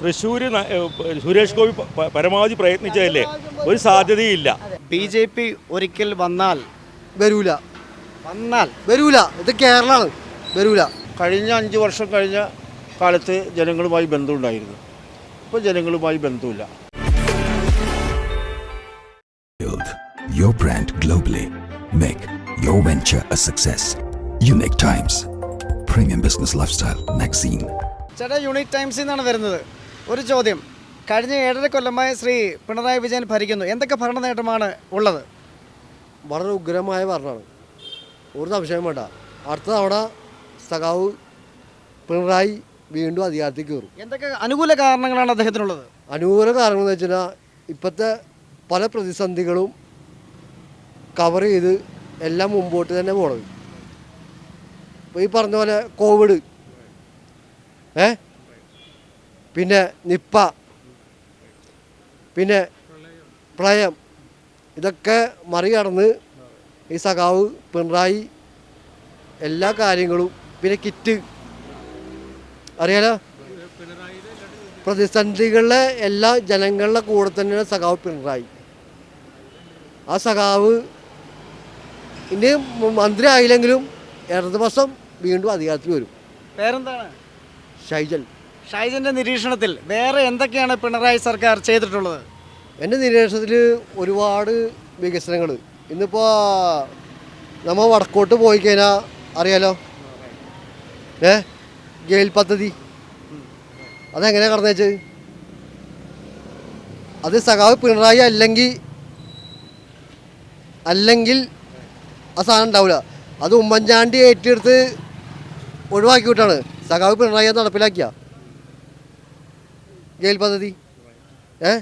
തൃശ്ശൂർ സുരേഷ് ഗോപി പരമാവധി പ്രയത്നിച്ചതല്ലേ? ഒരു സാധ്യതയില്ല. ബി ജെ പി ഒരിക്കൽ വന്നാൽ വരൂല. വന്നാൽ വരൂല. ഇത് കേരളമാണ് വരൂല. കഴിഞ്ഞ അഞ്ച് വർഷം കഴിഞ്ഞ കാലത്ത് ജനങ്ങളുമായി ബന്ധമുണ്ടായിരുന്നു. ഇപ്പോൾ ജനങ്ങളുമായി ബന്ധമില്ല. Your brand globally. Make your venture a success. Unique Times. Premium Business Lifestyle Magazine. ചേട്ടാ യൂണിറ്റ് ടൈംസിൽ നിന്നാണ് വരുന്നത്. ഒരു ചോദ്യം. കഴിഞ്ഞ ഏഴര കൊല്ലമായി ശ്രീ പിണറായി വിജയൻ ഭരിക്കുന്നു. എന്തൊക്കെ ഭരണ നേട്ടമാണ് ഉള്ളത്? വളരെ ഉഗ്രമായ ഭരണമാണ്. ഒരു സംശയം വേണ്ട. അടുത്ത തവണ സഖാവ് പിണറായി വീണ്ടും അധികാരത്തിൽ കയറും. എന്തൊക്കെ അനുകൂല കാരണങ്ങളാണ് അദ്ദേഹത്തിനുള്ളത്? അനുകൂല കാരണം എന്ന് വെച്ചാൽ ഇപ്പോഴത്തെ പല പ്രതിസന്ധികളും കവർ ചെയ്ത് എല്ലാം മുമ്പോട്ട് തന്നെ പോണത്. ഇപ്പോൾ ഈ പറഞ്ഞ പോലെ കോവിഡ്. ഏ? പിന്നെ നിപ്പ പിന്നെ പ്രളയം. ഇതൊക്കെ മറികടന്ന് ഈ സഖാവ് പിണറായി എല്ലാ കാര്യങ്ങളും പിന്നെ കിറ്റ്. അറിയാലോ? പ്രതിസന്ധികളിലെ എല്ലാ ജനങ്ങളുടെ കൂടെ തന്നെയാണ് സഖാവ് പിണറായി. ആ സഖാവ് ഇനി മന്ത്രി ആയില്ലെങ്കിലും ഇടതുപക്ഷം വീണ്ടും അധികാരത്തിൽ വരും. പേരെന്താണ്? ഷൈജൽ. ഷൈജന്റെ നിരീക്ഷണത്തിൽ വേറെ എന്തൊക്കെയാണ് പിണറായി സർക്കാർ ചെയ്തിട്ടുള്ളത്? എന്റെ നിരീക്ഷണത്തിൽ ഒരുപാട് വികസനങ്ങൾ ഇന്നിപ്പോൾ നമ്മൾ വടക്കോട്ട് പോയി കഴിഞ്ഞാൽ അറിയാലോ? ഏ? ഗെയിൽ പദ്ധതി. അതെങ്ങനെയാണ് കടന്നേച്ചത് അത് സഖാവ് പിണറായി അല്ലെങ്കിൽ അല്ലെങ്കിൽ ആ സാധനം ഉണ്ടാവില്ല അത് ഉമ്മൻചാണ്ടി ഏറ്റെടുത്ത് ഒഴിവാക്കി വിട്ടാണ് സഖാവ് പിണറായി നടപ്പിലാക്കിയ. ഗെയിൽ പദ്ധതി? ഏ?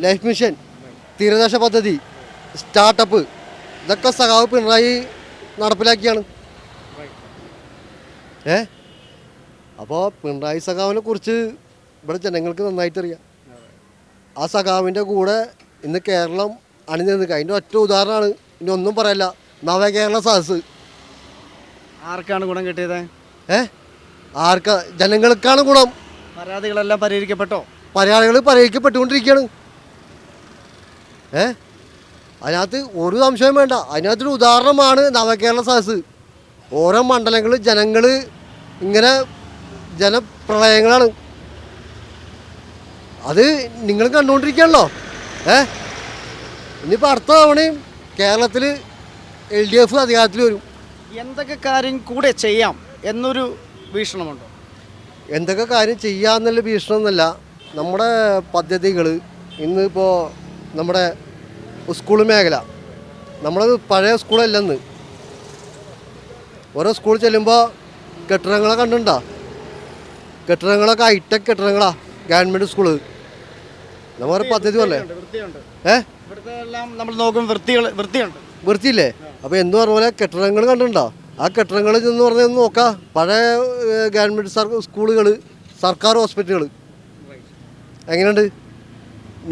ലൈഫ് മിഷൻ തീരദേശ പദ്ധതി സ്റ്റാർട്ടപ്പ് ഇതൊക്കെ സഖാവ് പിണറായി നടപ്പിലാക്കിയാണ്. ഏ? അപ്പോൾ പിണറായി സഖാവിനെ കുറിച്ച് ഇവിടെ ജനങ്ങൾക്ക് നന്നായിട്ട് അറിയാം ആ സഖാവിന്റെ കൂടെ ഇന്ന് കേരളം അണിഞ്ഞു നിൽക്കുക അതിന്റെ ഒറ്റ ഉദാഹരണമാണ് ഇനി ഒന്നും പറയല്ല. നവകേരള സദസ് ആർക്കാണ് ഗുണം കിട്ടിയത്? ഏ? ആർക്ക? ജനങ്ങൾക്കാണ് ഗുണം. പരാതികളെല്ലാം പരിഹരിക്കപ്പെട്ടോ? പരാതികൾ പരിഹരിക്കപ്പെട്ടുകൊണ്ടിരിക്കുകയാണ്. ഏ? അതിനകത്ത് ഒരു സംശയം വേണ്ട. അതിനകത്തൊരു ഉദാഹരണമാണ് നവകേരള സദസ് ഓരോ മണ്ഡലങ്ങൾ ജനങ്ങൾ ഇങ്ങനെ ജനപ്രളയങ്ങളാണ്. അത് നിങ്ങൾ കണ്ടുകൊണ്ടിരിക്കുകയാണല്ലോ. ഏ? ഇനിയിപ്പോൾ അടുത്ത തവണയും കേരളത്തിൽ എൽ ഡി എഫ് അധികാരത്തിൽ വരും. എന്തൊക്കെ കാര്യം കൂടെ ചെയ്യാം എന്നൊരു വീക്ഷണമുണ്ടോ? എന്തൊക്കെ കാര്യം ചെയ്യാന്നുള്ള ഭീഷണമൊന്നുമല്ല നമ്മുടെ പദ്ധതികൾ ഇന്നിപ്പോൾ നമ്മുടെ സ്കൂൾ മേഖല. നമ്മളത് പഴയ സ്കൂളല്ലെന്ന്. ഓരോ സ്കൂളിൽ ചെല്ലുമ്പോൾ കെട്ടിടങ്ങളെ കണ്ടിട്ടുണ്ടോ? കെട്ടിടങ്ങളൊക്കെ ഹൈടെക് കെട്ടിടങ്ങളാ ഗവൺമെന്റ് സ്കൂൾ. നമ്മുടെ പദ്ധതി പോലെ ഏ? നമ്മൾ നോക്കും വൃത്തികൾ വൃത്തിയുണ്ട്. വൃത്തിയില്ലേ? അപ്പോൾ എന്ന് പറഞ്ഞ പോലെ കെട്ടിടങ്ങൾ കണ്ടിട്ടുണ്ടോ? ആ കെട്ടിടങ്ങളിൽ നിന്ന് പറഞ്ഞാൽ നോക്കാം. പഴയ ഗവൺമെന്റ് സ്കൂളുകൾ സർക്കാർ ഹോസ്പിറ്റലുകൾ എങ്ങനെയുണ്ട്?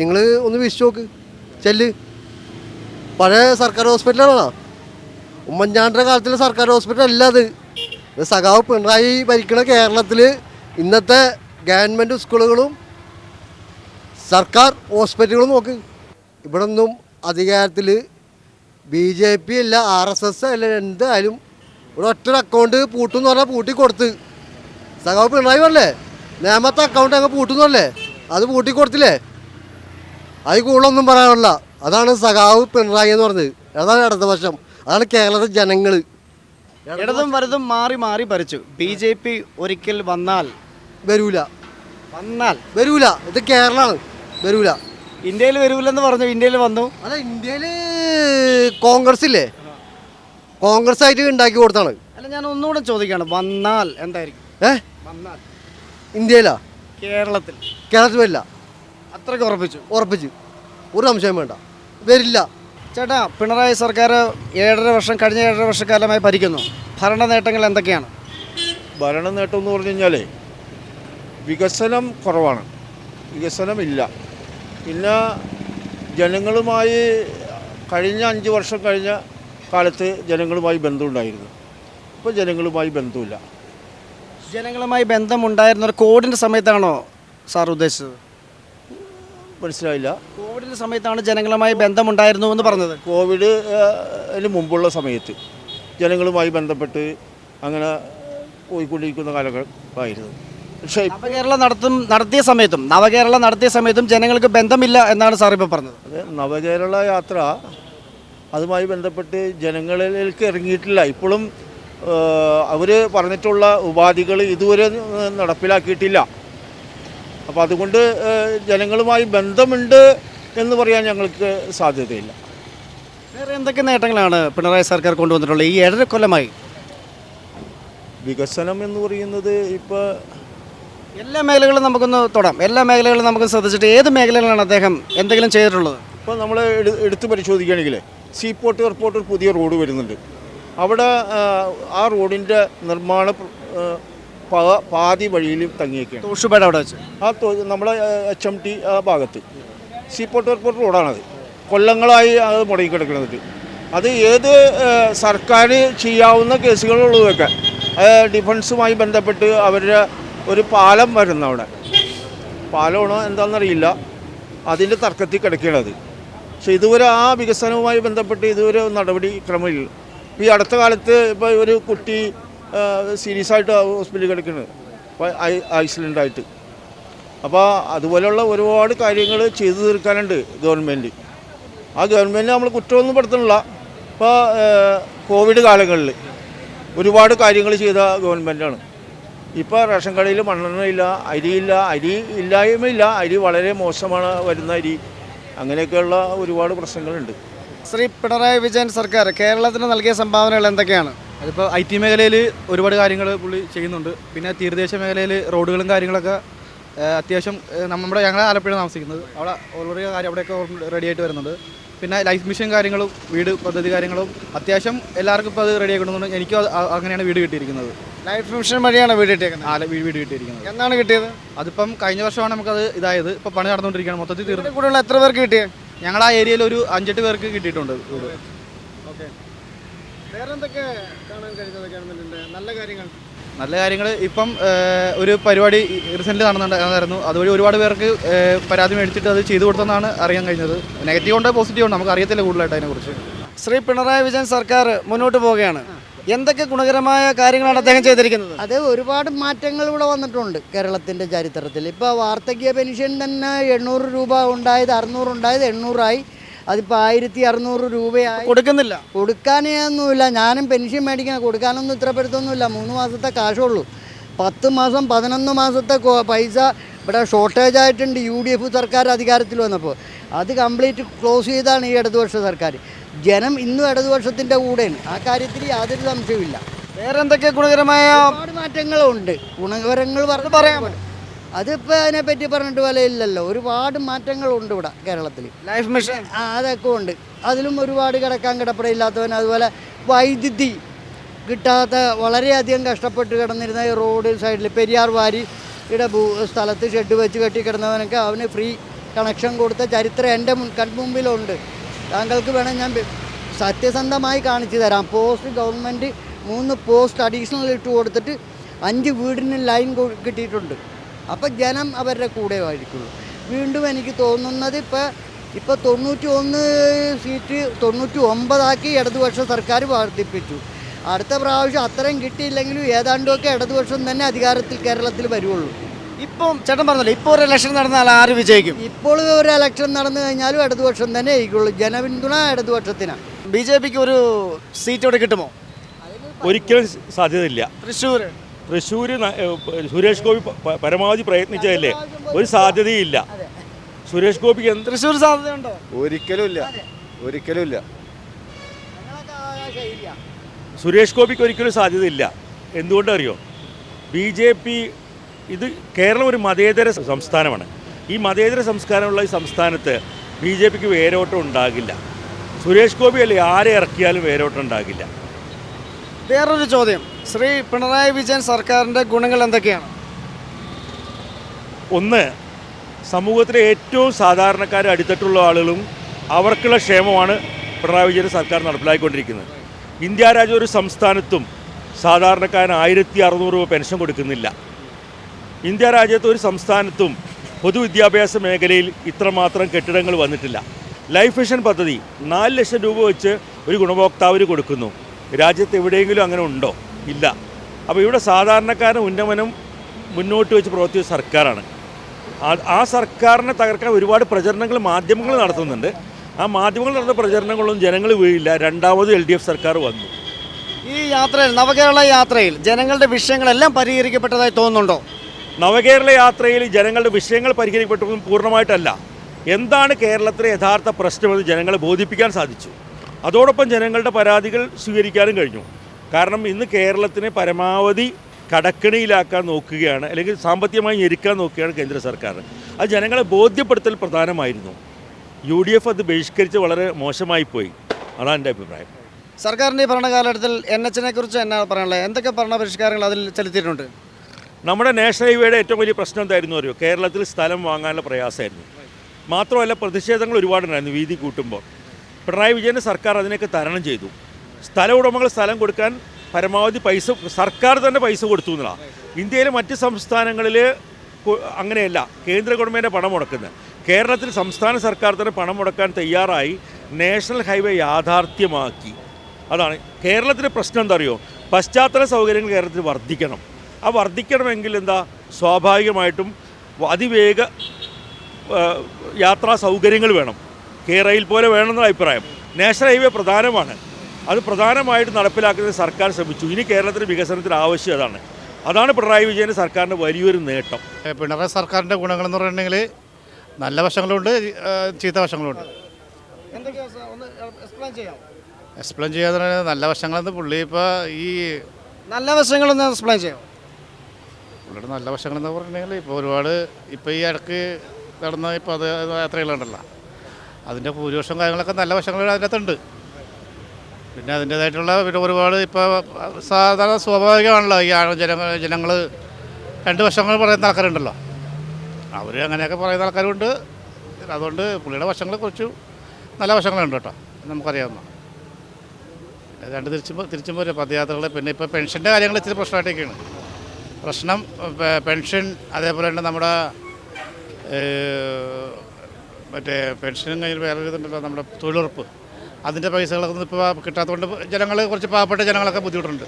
നിങ്ങൾ ഒന്ന് വിശ്വസിച്ച് നോക്ക്. ചെല്ല്. പഴയ സർക്കാർ ഹോസ്പിറ്റലാണോ? ഉമ്മൻചാണ്ടിയുടെ കാലത്തിലെ സർക്കാർ ഹോസ്പിറ്റൽ അല്ല അത്. സഖാവ് പിണറായി ഭരിക്കുന്ന കേരളത്തിൽ ഇന്നത്തെ ഗവൺമെന്റ് സ്കൂളുകളും സർക്കാർ ഹോസ്പിറ്റലുകളും നോക്ക്. ഇവിടെ ഒന്നും അധികാരത്തിൽ ബി ജെ പി അല്ല ആർ എസ് എസ് അല്ല എന്തായാലും ഇവിടെ ഒറ്റ അക്കൗണ്ട് പൂട്ടെന്ന് പറഞ്ഞാൽ പൂട്ടി കൊടുത്ത്. സഖാവ് പിണറായി പറഞ്ഞേ നേമത്തെ അക്കൗണ്ട് അങ്ങ് പൂട്ടുന്നല്ലേ അത് പൂട്ടി കൊടുത്തില്ലേ? അത് കൂടുതലൊന്നും പറയാനുള്ള അതാണ് സഖാവ് പിണറായി എന്ന് പറഞ്ഞത്. അതാണ് ഇടതുപക്ഷം. അതാണ് കേരളത്തിലെ ജനങ്ങൾ ഇടതും വലതും മാറി മാറി ഭരിച്ചു. ബി ജെ പി ഒരിക്കൽ വന്നാൽ വരൂല. വന്നാൽ വരൂല. ഇത് കേരളമാണ് വരൂല. ഇന്ത്യയിൽ വരൂലെന്ന് പറഞ്ഞു. ഇന്ത്യയിൽ വന്നു. അല്ല ഇന്ത്യയിൽ കോൺഗ്രസ് ഇല്ലേ കോൺഗ്രസ് ആയിട്ട് ഉണ്ടാക്കി കൊടുത്താണ്. അല്ല ഞാൻ ഒന്നുകൂടെ ചോദിക്കുകയാണ് വന്നാൽ എന്തായിരിക്കും? ഏ? വന്നാൽ. ഇന്ത്യയിലാ? കേരളത്തിൽ. കേരളത്തിൽ വരില്ല അത്രയ്ക്ക് ഉറപ്പിച്ചു. ഉറപ്പിച്ച്. ഒരു സംശയം വേണ്ട. വരില്ല. ചേട്ടാ പിണറായി സർക്കാർ ഏഴര വർഷം കഴിഞ്ഞ ഏഴര വർഷക്കാലമായി ഭരിക്കുന്നു. ഭരണ നേട്ടങ്ങൾ എന്തൊക്കെയാണ്? ഭരണ നേട്ടം എന്ന് പറഞ്ഞു കഴിഞ്ഞാൽ വികസനം കുറവാണ്. വികസനം ഇല്ല. പിന്നെ ജനങ്ങളുമായി കഴിഞ്ഞ അഞ്ച് വർഷം കഴിഞ്ഞ കാലത്ത് ജനങ്ങളുമായി ബന്ധമുണ്ടായിരുന്നു. ഇപ്പോൾ ജനങ്ങളുമായി ബന്ധമില്ല ജനങ്ങളുമായി ബന്ധമുണ്ടായിരുന്ന ഒരു കോവിഡിന്റെ സമയത്താണോ സാർ ഉദ്ദേശിച്ചത്? മനസ്സിലായില്ല. കോവിഡിന്റെ സമയത്താണ് ജനങ്ങളുമായി ബന്ധമുണ്ടായിരുന്നു എന്ന് പറഞ്ഞത്. കോവിഡ് ന് മുമ്പുള്ള സമയത്ത് ജനങ്ങളുമായി ബന്ധപ്പെട്ട് അങ്ങനെ പോയിക്കൊണ്ടിരിക്കുന്ന കാലഘട്ടമായിരുന്നു പക്ഷേ നവകേരള നടത്തും നടത്തിയ സമയത്തും നവകേരള നടത്തിയ സമയത്തും ജനങ്ങൾക്ക് ബന്ധമില്ല എന്നാണ് സാർ ഇപ്പോൾ പറഞ്ഞത്. അതെ നവകേരള യാത്ര അതുമായി ബന്ധപ്പെട്ട് ജനങ്ങളിലേക്ക് ഇറങ്ങിയിട്ടില്ല. ഇപ്പോഴും അവർ പറഞ്ഞിട്ടുള്ള ഉപാധികൾ ഇതുവരെ നടപ്പിലാക്കിയിട്ടില്ല. അപ്പോൾ അതുകൊണ്ട് ജനങ്ങളുമായി ബന്ധമുണ്ട് എന്ന് പറയാൻ ഞങ്ങൾക്ക് സാധ്യതയില്ല. വേറെ എന്തൊക്കെ നേട്ടങ്ങളാണ് പിണറായി സർക്കാർ കൊണ്ടുവന്നിട്ടുള്ളത്? ഈ ഏഴര കൊല്ലമായി. വികസനം എന്ന് പറയുന്നത് ഇപ്പോൾ എല്ലാ മേഖലകളും നമുക്കൊന്ന് തൊടാം. എല്ലാ മേഖലകളും നമുക്ക് ശ്രദ്ധിച്ചിട്ട് ഏത് മേഖലകളിലാണ് അദ്ദേഹം എന്തെങ്കിലും ചെയ്തിട്ടുള്ളത്? ഇപ്പോൾ നമ്മൾ എടുത്ത് പരിശോധിക്കുകയാണെങ്കിൽ സീപോർട്ട് എയർപോർട്ട് ഒരു പുതിയ റോഡ് വരുന്നുണ്ട്. അവിടെ ആ, റോഡിന്റെ നിർമ്മാണ പാതി വഴിയിൽ തങ്ങിയൊക്കെയാണ്. തോഷുപേട അവിടെ വെച്ച്? ആ തോ നമ്മുടെ എച്ച് എം ടി ആ ഭാഗത്ത്. സീപോർട്ട് എയർപോർട്ട് റോഡാണത്. കൊല്ലങ്ങളായി അത് മുടങ്ങിക്കിടക്കുന്നത് അത് ഏത് സർക്കാർ ചെയ്യാവുന്ന കേസുകളുള്ളതൊക്കെ ഡിഫൻസുമായി ബന്ധപ്പെട്ട് അവരുടെ ഒരു പാലം വരുന്ന അവിടെ പാലമാണോ എന്താണെന്നറിയില്ല. അതിന്റെ തർക്കത്തിൽ കിടക്കുകയാണത് പക്ഷെ ഇതുവരെ ആ വികസനവുമായി ബന്ധപ്പെട്ട് ഇതുവരെ നടപടി ക്രമമില്ല. ഈ അടുത്ത കാലത്ത് ഇപ്പോൾ ഒരു കുട്ടി സീരിയസ് ആയിട്ട് ഹോസ്പിറ്റലിൽ കിടക്കുന്നത് അപ്പോൾ ഐസിലന്റായിട്ട് അപ്പോൾ അതുപോലെയുള്ള ഒരുപാട് കാര്യങ്ങൾ ചെയ്തു തീർക്കാനുണ്ട് ഗവൺമെന്റ് ആ ഗവൺമെന്റ് നമ്മൾ കുറ്റമൊന്നും പെടുത്തണില്ല ഇപ്പോൾ കോവിഡ് കാലങ്ങളിൽ ഒരുപാട് കാര്യങ്ങൾ ചെയ്ത ഗവൺമെന്റാണ് ഇപ്പോൾ റേഷൻ കടയിൽ മണ്ണെണ്ണയില്ല അരിയില്ല അരി ഇല്ലായ്മയില്ല. അരി വളരെ മോശമാണ് വരുന്ന അരി. അങ്ങനെയൊക്കെയുള്ള ഒരുപാട് പ്രശ്നങ്ങളുണ്ട്. ശ്രീ പിണറായി വിജയൻ സർക്കാർ കേരളത്തിന് നൽകിയ സംഭാവനകൾ എന്തൊക്കെയാണ്? അതിപ്പോൾ ഐ ടി മേഖലയിൽ ഒരുപാട് കാര്യങ്ങൾ പുള്ളി ചെയ്യുന്നുണ്ട്. പിന്നെ തീരദേശ മേഖലയിൽ റോഡുകളും കാര്യങ്ങളൊക്കെ അത്യാവശ്യം നമ്മുടെ ഞങ്ങൾ ആലപ്പുഴ താമസിക്കുന്നത്. അവിടെ ഓൾറെഡി കാര്യം അവിടെയൊക്കെ റെഡി ആയിട്ട് വരുന്നുണ്ട്. പിന്നെ ലൈഫ് മിഷൻ കാര്യങ്ങളും വീട് പദ്ധതി കാര്യങ്ങളും അത്യാവശ്യം എല്ലാവർക്കും ഇപ്പോൾ അത് റെഡി ആക്കണമെന്നുണ്ട് എനിക്കും അങ്ങനെയാണ് വീട് കിട്ടിയിരിക്കുന്നത്. ലൈഫ് മിഷൻ വഴിയാണ് വീട് കിട്ടിയേക്കുന്നത്. ആ വീട് വീട് കിട്ടിയിരിക്കുന്നത്. എന്നാണ് കിട്ടിയത്? അതിപ്പം കഴിഞ്ഞ വർഷമാണ് നമുക്ക് നമുക്കത് ഇതായത്. ഇപ്പോൾ പണി നടന്നുകൊണ്ടിരിക്കുകയാണ്. മൊത്തത്തിൽ തീർന്നു. കൂടെയുള്ള എത്ര പേർക്ക് കിട്ടിയത് ഞങ്ങൾ ആ ഏരിയയിൽ ഒരു അഞ്ചെട്ട് പേർക്ക് കിട്ടിയിട്ടുണ്ട് വീട്. കാണാൻ നല്ല കാര്യങ്ങൾ. നല്ല കാര്യങ്ങൾ ഇപ്പം ഒരു പരിപാടി റീസെന്റ് നടന്നുണ്ടായിരുന്നു അതുവഴി ഒരുപാട് പേർക്ക് പരാതി മേടിച്ചിട്ട് അത് ചെയ്തു കൊടുത്തെന്നാണ് അറിയാൻ കഴിഞ്ഞത്. നെഗറ്റീവ് ഉണ്ടോ പോസിറ്റീവ് ഉണ്ടോ? നമുക്ക് അറിയത്തില്ല കൂടുതലായിട്ട് അതിനെക്കുറിച്ച്. ശ്രീ പിണറായി വിജയൻ സർക്കാർ മുന്നോട്ട് പോവുകയാണ്. എന്തൊക്കെ ഗുണകരമായ കാര്യങ്ങളാണ് അദ്ദേഹം ചെയ്തിരിക്കുന്നത്? അത് ഒരുപാട് മാറ്റങ്ങൾ ഇവിടെ വന്നിട്ടുണ്ട് കേരളത്തിന്റെ ചരിത്രത്തിൽ. ഇപ്പോൾ വാർദ്ധക്യ പെൻഷൻ തന്നെ എണ്ണൂറ് രൂപ ഉണ്ടായത് അറുന്നൂറ് ഉണ്ടായത് എണ്ണൂറായി. അതിപ്പോൾ ആയിരത്തി അറുന്നൂറ് രൂപയായി. കൊടുക്കുന്നില്ല. കൊടുക്കാനേ ഒന്നുമില്ല ഞാനും പെൻഷൻ മേടിക്കാൻ കൊടുക്കാനൊന്നും ഇത്രപ്പെടുത്തൊന്നുമില്ല മൂന്ന് മാസത്തെ കാശുള്ളൂ. പത്ത് മാസം പതിനൊന്ന് മാസത്തെ പൈസ ഇവിടെ ഷോർട്ടേജ് ആയിട്ടുണ്ട് യു ഡി എഫ് സർക്കാർ അധികാരത്തിൽ വന്നപ്പോൾ. അത് കംപ്ലീറ്റ് ക്ലോസ് ചെയ്താണ് ഈ ഇടതുപക്ഷ സർക്കാർ. ജനം ഇന്നും ഇടതുപക്ഷത്തിന്റെ കൂടെയാണ്. ആ കാര്യത്തിൽ യാതൊരു സംശയവുമില്ല. വേറെ എന്തൊക്കെ ഗുണകരമായ ഒരുപാട് മാറ്റങ്ങളുണ്ട്. ഗുണകരങ്ങൾ പറഞ്ഞു പറയാൻ അതിപ്പോൾ അതിനെപ്പറ്റി പറഞ്ഞിട്ട് വിലയില്ലല്ലോ. ഒരുപാട് മാറ്റങ്ങളുണ്ട് ഇവിടെ കേരളത്തിൽ. ലൈഫ് മിഷൻ ആ അതൊക്കെ ഉണ്ട്. അതിലും ഒരുപാട് കിടക്കാൻ കിടപ്പടയില്ലാത്തവൻ അതുപോലെ വൈദ്യുതി കിട്ടാത്ത വളരെയധികം കഷ്ടപ്പെട്ട് കിടന്നിരുന്ന ഈ റോഡ് സൈഡിൽ പെരിയാർ വാരി ഇവിടെ ഭൂ സ്ഥലത്ത് ഷെഡ് വെച്ച് കെട്ടി കിടന്നവനൊക്കെ അവന് ഫ്രീ കണക്ഷൻ കൊടുത്ത ചരിത്രം എന്റെ മുൻ കൺമുമ്പിലുണ്ട്. താങ്കൾക്ക് വേണേൽ ഞാൻ സത്യസന്ധമായി കാണിച്ചു തരാം. പോസ്റ്റ് ഗവൺമെന്റ് മൂന്ന് പോസ്റ്റ് അഡീഷണൽ ഇട്ട് കൊടുത്തിട്ട് അഞ്ച് വീടിന് ലൈൻ കിട്ടിയിട്ടുണ്ട്. അപ്പോൾ ജനം അവരുടെ കൂടെ ആയിരിക്കുള്ളൂ. വീണ്ടും എനിക്ക് തോന്നുന്നത് ഇപ്പോൾ ഇപ്പോൾ തൊണ്ണൂറ്റി ഒന്ന് സീറ്റ് തൊണ്ണൂറ്റി ഒമ്പതാക്കി ഇടതുപക്ഷ സർക്കാർ വർദ്ധിപ്പിച്ചു. അടുത്ത പ്രാവശ്യം അത്രയും കിട്ടിയില്ലെങ്കിലും ഏതാണ്ടൊക്കെ ഇടതുപക്ഷം തന്നെ അധികാരത്തിൽ കേരളത്തിൽ വരുള്ളൂ ഇപ്പം ചേട്ടൻ പറഞ്ഞല്ലോ ഇപ്പോൾ ഒരു ഇലക്ഷൻ നടന്നാൽ ആര് വിജയിക്കും? ഇപ്പോൾ ഒരു ഇലക്ഷൻ നടന്നു കഴിഞ്ഞാലും ഇടതുപക്ഷം തന്നെ ആയിരിക്കുള്ളൂ. ജനപിന്തുണ ഇടതുപക്ഷത്തിനാണ് ബി ജെ പിക്ക് ഒരു സീറ്റ് ഇവിടെ കിട്ടുമോ? ഒരിക്കലും സാധ്യതയില്ല. തൃശ്ശൂർ തൃശ്ശൂർ സുരേഷ് ഗോപി പ- പരമാവധി പ്രയത്നിച്ചതല്ലേ? ഒരു സാധ്യതയില്ല. സുരേഷ് ഗോപിക്ക് എന്ത് തൃശ്ശൂർ സാധ്യതയുണ്ടോ? ഒരിക്കലും ഇല്ല. ഒരിക്കലും ഇല്ല. സുരേഷ് ഗോപിക്ക് ഒരിക്കലും സാധ്യതയില്ല. എന്തുകൊണ്ടറിയോ? ബി ജെ പി ഇത് കേരളം ഒരു മതേതര സംസ്ഥാനമാണ്. ഈ മതേതര സംസ്കാരമുള്ള ഈ സംസ്ഥാനത്ത് ബി ജെ പിക്ക് വേരോട്ടം ഉണ്ടാകില്ല. സുരേഷ് ഗോപി അല്ലേ ആരെ ഇറക്കിയാലും വേരോട്ടം ഉണ്ടാകില്ല. വേറൊരു ചോദ്യം. ശ്രീ പിണറായി വിജയൻ സർക്കാരിന്റെ ഗുണങ്ങൾ എന്തൊക്കെയാണ്? ഒന്ന് സമൂഹത്തിലെ ഏറ്റവും സാധാരണക്കാരെ അടിത്തട്ടുള്ള ആളുകളും അവർക്കുള്ള ക്ഷേമമാണ് പിണറായി വിജയൻ സർക്കാർ നടപ്പിലാക്കിക്കൊണ്ടിരിക്കുന്നത്. ഇന്ത്യ രാജ്യം ഒരു സംസ്ഥാനത്തും സാധാരണക്കാരൻ ആയിരത്തി അറുന്നൂറ് രൂപ പെൻഷൻ കൊടുക്കുന്നില്ല. ഇന്ത്യ രാജ്യത്ത് ഒരു സംസ്ഥാനത്തും പൊതുവിദ്യാഭ്യാസ മേഖലയിൽ ഇത്രമാത്രം കെട്ടിടങ്ങൾ വന്നിട്ടില്ല. ലൈഫ് മിഷൻ പദ്ധതി നാല് ലക്ഷം രൂപ വെച്ച് ഒരു ഗുണഭോക്താവിന് കൊടുക്കുന്നു. രാജ്യത്ത് എവിടെയെങ്കിലും അങ്ങനെ ഉണ്ടോ? ഇല്ല. അപ്പോൾ ഇവിടെ സാധാരണക്കാരൻ ഉന്നമനം മുന്നോട്ട് വെച്ച് പ്രവർത്തിച്ച സർക്കാരാണ്. ആ- സർക്കാരിനെ തകർക്കാൻ ഒരുപാട് പ്രചരണങ്ങൾ മാധ്യമങ്ങൾ നടത്തുന്നുണ്ട്. ആ മാധ്യമങ്ങൾ നടത്തുന്ന പ്രചരണങ്ങളൊന്നും ജനങ്ങൾ വീഴില്ല. രണ്ടാമത് എൽ ഡി എഫ് സർക്കാർ വന്നു. ഈ യാത്രയിൽ നവകേരള യാത്രയിൽ ജനങ്ങളുടെ വിഷയങ്ങളെല്ലാം പരിഹരിക്കപ്പെട്ടതായി തോന്നുന്നുണ്ടോ? നവകേരള യാത്രയിൽ ജനങ്ങളുടെ വിഷയങ്ങൾ പരിഹരിക്കപ്പെട്ടതും പൂർണമായിട്ടല്ല. എന്താണ് കേരളത്തിലെ യഥാർത്ഥ പ്രശ്നമെന്ന് ജനങ്ങളെ ബോധിപ്പിക്കാൻ സാധിച്ചു. അതോടൊപ്പം ജനങ്ങളുടെ പരാതികൾ സ്വീകരിക്കാനും കഴിഞ്ഞു. കാരണം ഇന്ന് കേരളത്തിനെ പരമാവധി കടക്കിണിയിലാക്കാൻ നോക്കുകയാണ് അല്ലെങ്കിൽ സാമ്പത്തികമായി ഞെരുക്കാൻ നോക്കുകയാണ് കേന്ദ്ര സർക്കാർ. അത് ജനങ്ങളെ ബോധ്യപ്പെടുത്തൽ പ്രധാനമായിരുന്നു. യു ഡി എഫ് അത് ബഹിഷ്കരിച്ച് വളരെ മോശമായി പോയി. അതാണ് എന്റെ അഭിപ്രായം. സർക്കാരിന്റെ ഈ ഭരണകാലഘട്ടത്തിൽ എൻ എച്ചിനെ കുറിച്ച് എന്നാ പറയാനുള്ളത്? എന്തൊക്കെ ഭരണ പരിഷ്കാരങ്ങൾ അതിൽ ചെലുത്തിയിട്ടുണ്ട്? നമ്മുടെ നാഷണൽ ഹൈവേയുടെ ഏറ്റവും വലിയ പ്രശ്നം എന്തായിരുന്നു അറിയോ? കേരളത്തിൽ സ്ഥലം വാങ്ങാനുള്ള പ്രയാസമായിരുന്നു. മാത്രമല്ല പ്രതിഷേധങ്ങൾ ഒരുപാടുണ്ടായിരുന്നു വീതി കൂട്ടുമ്പോൾ. പിണറായി വിജയന്റെ സർക്കാർ അതിനൊക്കെ തരണം ചെയ്തു. സ്ഥല ഉടമകൾ സ്ഥലം കൊടുക്കാൻ പരമാവധി പൈസ സർക്കാർ തന്നെ പൈസ കൊടുത്തു എന്നുള്ളതാണ് ഇന്ത്യയിലെ മറ്റ് സംസ്ഥാനങ്ങളിൽ അങ്ങനെയല്ല കേന്ദ്ര ഗവൺമെന്റ് പണം മുടക്കുന്നത്. കേരളത്തിൽ സംസ്ഥാന സർക്കാർ തന്നെ പണം മുടക്കാൻ തയ്യാറായി നാഷണൽ ഹൈവേ യാഥാർത്ഥ്യമാക്കി. അതാണ് കേരളത്തിലെ പ്രശ്നം എന്താ അറിയോ? പശ്ചാത്തല സൗകര്യങ്ങൾ കേരളത്തിൽ വർദ്ധിക്കണം. ആ വർദ്ധിക്കണമെങ്കിൽ എന്താ? സ്വാഭാവികമായിട്ടും അതിവേഗ യാത്രാ സൗകര്യങ്ങൾ വേണം. കെ റെയിൽ പോലെ വേണമെന്ന അഭിപ്രായം. നാഷണൽ ഹൈവേ പ്രധാനമാണ്. അത് പ്രധാനമായിട്ട് നടപ്പിലാക്കുന്നത് സർക്കാർ ശ്രമിച്ചു. ഇനി കേരളത്തിന്റെ വികസനത്തിന് ആവശ്യം അതാണ്. അതാണ് പിണറായി വിജയന്റെ സർക്കാരിന്റെ വലിയൊരു നേട്ടം. പിണറായി സർക്കാരിന്റെ ഗുണങ്ങളെന്ന് പറഞ്ഞിട്ടുണ്ടെങ്കിൽ നല്ല വശങ്ങളുണ്ട് ചീത്ത വശങ്ങളുണ്ട്. എക്സ്പ്ലെയിൻ ചെയ്യാം എക്സ്പ്ലെയിൻ ചെയ്യാന്ന് നല്ല വശങ്ങളെന്ന് പുള്ളി ഇപ്പോൾ ഈ നല്ല വശങ്ങളൊന്ന് എക്സ്പ്ലെയിൻ ചെയ്യാം പുള്ളിയുടെ നല്ല വശങ്ങൾ വശങ്ങളെന്ന് പറഞ്ഞിട്ടുണ്ടെങ്കിൽ ഇപ്പോൾ ഒരുപാട് ഇപ്പോൾ ഈ ഇടയ്ക്ക് നടന്ന ഇപ്പോൾ അത് യാത്രകളുണ്ടല്ലോ. അതിന്റെ ഭൂരിപക്ഷം കാര്യങ്ങളൊക്കെ നല്ല വശങ്ങൾ അതിനകത്തുണ്ട് പിന്നെ അതിന്റേതായിട്ടുള്ള പിന്നെ ഒരുപാട് ഇപ്പോൾ സാധാരണ സ്വാഭാവികമാണല്ലോ ഈ ജനങ്ങൾ ജനങ്ങൾ രണ്ട് വശങ്ങൾ പറയുന്ന ആൾക്കാരുണ്ടല്ലോ. അവർ അങ്ങനെയൊക്കെ പറയുന്ന ആൾക്കാരുണ്ട്. അതുകൊണ്ട് പുള്ളിയുടെ വശങ്ങളെ കുറിച്ച് നല്ല വശങ്ങളുണ്ട് കേട്ടോ. നമുക്കറിയാവുന്ന. രണ്ട് തിരിച്ചും തിരിച്ചും പോരും പദയാത്രകൾ പിന്നെ ഇപ്പോൾ പെൻഷന്റെ കാര്യങ്ങൾ ഇച്ചിരി പ്രശ്നമായിട്ടൊക്കെയാണ്. പ്രശ്നം പെൻഷൻ അതേപോലെ തന്നെ നമ്മുടെ മറ്റേ പെൻഷനും കഴിഞ്ഞ് വേറെ ഇതുണ്ടല്ലോ നമ്മുടെ തൊഴിലുറപ്പ്. അതിന്റെ പൈസകളൊക്കെ ഇപ്പോൾ കിട്ടാത്തതുകൊണ്ട് ജനങ്ങൾ കുറച്ച് പാവപ്പെട്ട ജനങ്ങളൊക്കെ ബുദ്ധിമുട്ടുണ്ട്.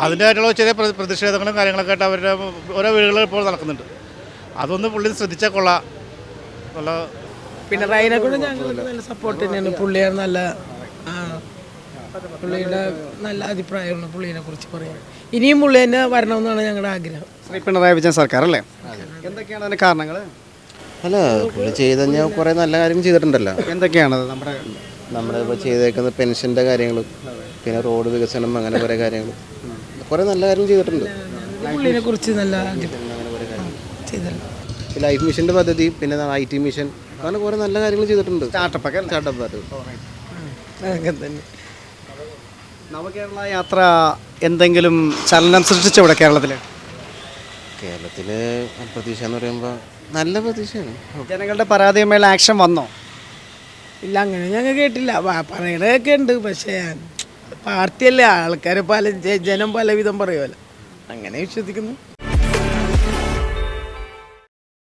അതിന്റെതായിട്ടുള്ള ചെറിയ പ്ര- പ്രതിഷേധങ്ങളും കാര്യങ്ങളൊക്കെ ആയിട്ട് അവരുടെ ഓരോ വീടുകളിൽ ഇപ്പോൾ നടക്കുന്നുണ്ട്. അതൊന്നും പുള്ളി ശ്രദ്ധിച്ചാൽ കൊള്ളാം. നല്ല പിണറായിനെ കൂടെ ഞങ്ങൾക്ക് നല്ല സപ്പോർട്ട് തന്നെയാണ്. പുള്ളിയാണ് നല്ല പുള്ളിയുടെ നല്ല അഭിപ്രായമുള്ള പുള്ളിനെ കുറിച്ച് പറയാൻ. ഇനിയും പുള്ളി തന്നെ വരണമെന്നാണ് ഞങ്ങളുടെ ആഗ്രഹം. ശ്രീ പിണറായി വിജയൻ സർക്കാർ അല്ലേ? എന്തൊക്കെയാണ് അതിന് കാരണങ്ങൾ അല്ല പുള്ളി ചെയ്ത് കഴിഞ്ഞാൽ കുറേ നല്ല കാര്യം ചെയ്തിട്ടുണ്ടല്ലോ. എന്തൊക്കെയാണ് നമ്മുടെ നമ്മുടെ ഇപ്പോൾ ചെയ്തേക്കുന്ന പെൻഷന്റെ കാര്യങ്ങൾ പിന്നെ റോഡ് വികസനം അങ്ങനെ കുറേ കാര്യങ്ങൾ കുറേ നല്ല കാര്യം ചെയ്തിട്ടുണ്ട്. പുള്ളിനെ കുറിച്ച് നല്ല ലൈഫ് മിഷന്റെ പദ്ധതി പിന്നെ ഐ ടി മിഷൻ. അങ്ങനെ കുറേ നല്ല കാര്യങ്ങൾ ചെയ്തിട്ടുണ്ട്. സ്റ്റാർട്ടപ്പ് ഒക്കെ സ്റ്റാർട്ടപ്പ് അങ്ങനെ തന്നെ. നവകേരള യാത്ര എന്തെങ്കിലും ചലനം സൃഷ്ടിച്ചോ ഇവിടെ കേരളത്തിൽ കേരളത്തിൽ പ്രതീക്ഷ എന്ന് പറയുമ്പോൾ നല്ല പ്രതീക്ഷയാണ്. ജനങ്ങളുടെ പരാതിയുമേൽ ആക്ഷൻ വന്നോ? ഇല്ല അങ്ങനെ ഞങ്ങൾ കേട്ടില്ല. പറയണതൊക്കെ ഉണ്ട് പക്ഷേ പാർട്ടിയല്ലേ ആൾക്കാർ പല ജനം പലവിധം പറയുമല്ലോ അങ്ങനെ വിശ്വസിക്കുന്നു.